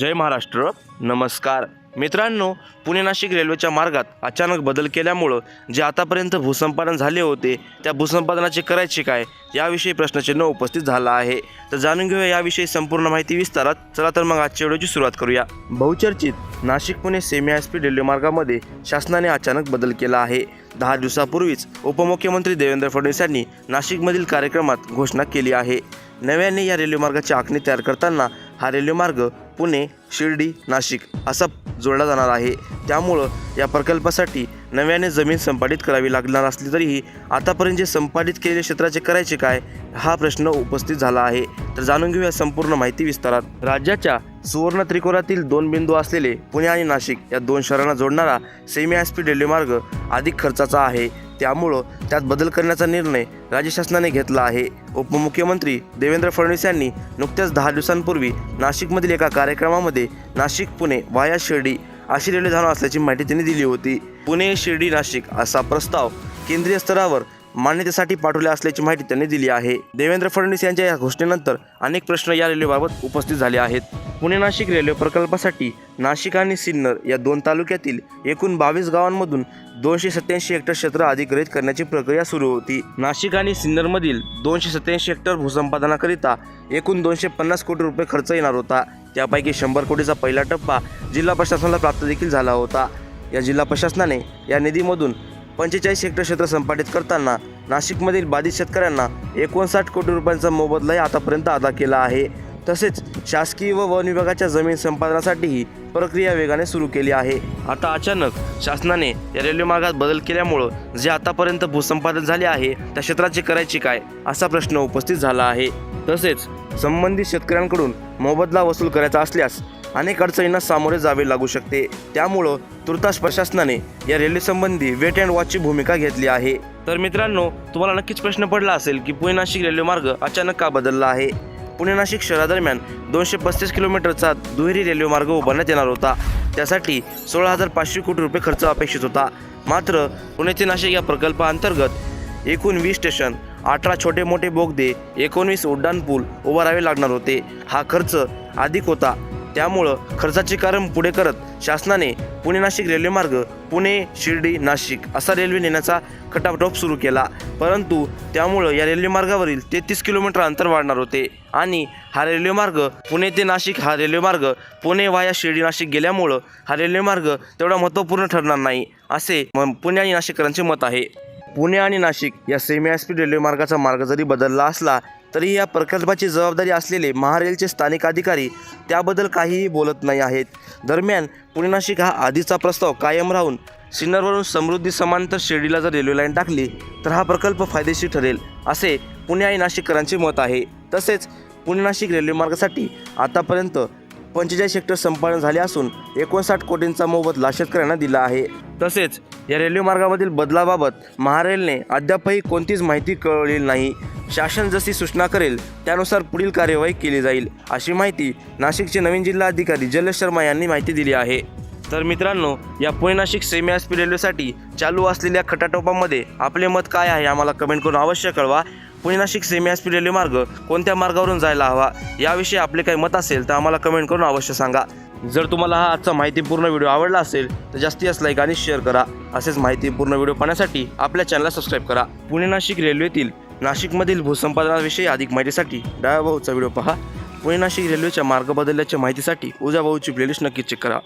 जय महाराष्ट्र. नमस्कार. मित्रांनो पुणे नाशिक रेल्वेच्या मार्गात अचानक बदल केल्यामुळं जे आतापर्यंत भूसंपादन झाले होते त्या भूसंपादनाचे करायचे काय याविषयी प्रश्नचिन्ह उपस्थित झाला आहे. तर जाणून घेऊया याविषयी संपूर्ण माहिती विस्तारात. चला तर मग आजच्या व्हिडिओची सुरुवात करूया. बहुचर्चित Nashik Pune semi high speed railway मार्गामध्ये शासनाने अचानक बदल केला आहे. दहा दिवसापूर्वीच उपमुख्यमंत्री देवेंद्र फडणवीस यांनी नाशिकमधील कार्यक्रमात घोषणा केली आहे. नव्याने या रेल्वेमार्गाची आखणी तयार करताना हा रेल्वेमार्ग पुणे शिर्डी नाशिक असा जोडला जाणार आहे. त्यामुळं या प्रकल्पासाठी नव्याने जमीन संपादित करावी लागणार असली तरीही आतापर्यंत जे संपादित केलेल्या क्षेत्राचे करायचे काय हा प्रश्न उपस्थित झाला आहे. तर जाणून घेऊया संपूर्ण माहिती विस्तारात. राज्याच्या सुवर्ण त्रिकोणातील दोन बिंदू असलेले पुणे आणि नाशिक या दोन शहरांना जोडणारा सेमी हाय रेल्वे मार्ग अधिक खर्चाचा आहे. त्यामुळं त्यात बदल करण्याचा निर्णय राज्य शासनाने घेतला आहे. उपमुख्यमंत्री देवेंद्र फडणवीस यांनी नुकत्याच दहा दिवसांपूर्वी नाशिकमधील एका कार्यक्रमामध्ये नाशिक पुणे वाया शिर्डी अशी रेल्वे धावणार असल्याची माहिती त्यांनी दिली होती. पुणे शिर्डी नाशिक असा प्रस्ताव केंद्रीय स्तरावर मान्यतेसाठी पाठवले असल्याची माहिती त्यांनी दिली आहे. देवेंद्र फडणवीस यांच्या या घोषणेनंतर अनेक प्रश्न या रेल्वेबाबत उपस्थित झाले आहेत. पुणे नाशिक रेल्वे प्रकल्पासाठी नाशिक आणि सिन्नर या दोन तालुक्यातील एकूण बावीस गावांमधून दोनशे सत्याऐंशी हेक्टर क्षेत्र अधिग्रहित करण्याची प्रक्रिया सुरू होती. नाशिक आणि सिन्नरमधील दोनशे सत्याऐंशी हेक्टर भूसंपादनाकरिता एकूण दोनशे पन्नास कोटी रुपये खर्च येणार होता. त्यापैकी शंभर कोटीचा पहिला टप्पा जिल्हा प्रशासनाला प्राप्त देखील झाला होता. या जिल्हा प्रशासनाने या निधीमधून पंचेचाळीस हेक्टर क्षेत्र संपादित करताना नाशिकमधील बाधित शेतकऱ्यांना एकोणसाठ कोटी रुपयांचा मोबदलाही आतापर्यंत अदा केला आहे. तसेच शासकीय व वन विभागाच्या जमीन संपादनासाठीही प्रक्रिया वेगाने सुरू केली आहे. आता अचानक शासनाने या रेल्वे मार्गात बदल केल्यामुळं जे आतापर्यंत भूसंपादन झाले आहे त्या क्षेत्राचे करायचे काय? असा प्रश्न उपस्थित झाला आहे. तसेच संबंधित शेतकऱ्यांकडून मोबदला वसूल करायचा असल्यास अनेक अडचणींना सामोरे जावे लागू शकते. त्यामुळं तुर्तास प्रशासनाने या रेल्वेसंबंधी वेट अँड वॉचची भूमिका घेतली आहे. तर मित्रांनो तुम्हाला नक्कीच प्रश्न पडला असेल की पुणे नाशिक रेल्वे मार्ग अचानक का बदलला आहे? पुणे नाशिक शहरादरम्यान दोनशे पस्तीस किलोमीटरचा दुहेरी रेल्वे मार्ग उभारण्यात येणार होता. त्यासाठी सोळा हजार पाचशे कोटी रुपये खर्च अपेक्षित होता. मात्र पुणे ते नाशिक या प्रकल्पाअंतर्गत एकूण वीस स्टेशन अठरा छोटे मोठे बोगदे एकोणवीस उड्डाणपूल उभारावे लागणार होते. हा खर्च अधिक होता. त्यामुळं खर्चाचे कारण पुढे करत शासनाने पुणे नाशिक रेल्वे मार्ग पुणे शिर्डी नाशिक असा रेल्वे नेण्याचा खटापटोप सुरू केला. परंतु त्यामुळं या रेल्वेमार्गावरील तेहतीस किलोमीटर अंतर वाढणार होते. आणि हा रेल्वेमार्ग पुणे ते नाशिक हा रेल्वेमार्ग पुणे वाया शिर्डी नाशिक गेल्यामुळं हा रेल्वेमार्ग तेवढा महत्त्वपूर्ण ठरणार नाही असे म- पुणे आणि नाशिककरांचे मत आहे. पुणे आणि नाशिक या सेमी हायस्पीड रेल्वेमार्गाचा रेल्वे मार्गाचा मार्ग जरी बदलला असला तरी या प्रकल्पाची जबाबदारी असलेले महारेलचे स्थानिक अधिकारी त्याबद्दल काहीही बोलत नाही आहेत. दरम्यान पुणे नाशिक हा आधीचा प्रस्ताव कायम राहून सिन्नरवरून समृद्धी समांतर शिर्डीला जर रेल्वे लाईन टाकली तर हा प्रकल्प फायदेशीर ठरेल असे पुणे आणि नाशिककरांचे मत आहे. तसेच पुणे नाशिक रेल्वे मार्गासाठी आतापर्यंत पंचेचाळीस हेक्टर संपादन झाले असून एकोणसाठ कोटींचा मोबदला शेतकऱ्यांना दिला आहे. तसेच या रेल्वे मार्गामधील बदलाबाबत महारेलने अद्यापही कोणतीच माहिती कळवलेली नाही. शासन जशी सूचना करेल त्यानुसार पुढील कार्यवाही केली जाईल अशी माहिती नाशिकचे नवीन जिल्हा अधिकारी जलेश शर्मा यांनी माहिती दिली आहे. तर मित्रांनो या पुणे नाशिक सेमी स्पीड रेल्वेसाठी चालू असलेल्या खटाटोपामध्ये आपले मत काय आहे आम्हाला कमेंट करून अवश्य कळवा. Pune Nashik semi speed railway मार्ग कोणत्या मार्गावरून जायला हवा याविषयी आपले काही मत असेल तर आम्हाला कमेंट करून अवश्य सांगा. जर तुम्हाला हा आजचा माहितीपूर्ण व्हिडिओ आवडला असेल तर जास्तीत जास्त लाईक आणि शेअर करा. असेच माहितीपूर्ण व्हिडिओ पाहण्यासाठी आपल्या चॅनलला सबस्क्राईब करा. पुणे नाशिक रेल्वेतील नाशिकमधील भूसंपादनाविषयी अधिक माहितीसाठी डाव्या भाऊचा व्हिडिओ पहा. पुणे नाशिक रेल्वेच्या मार्ग बदलल्याच्या माहितीसाठी उजा भाऊची प्लेलिस्ट नक्की चेक करा.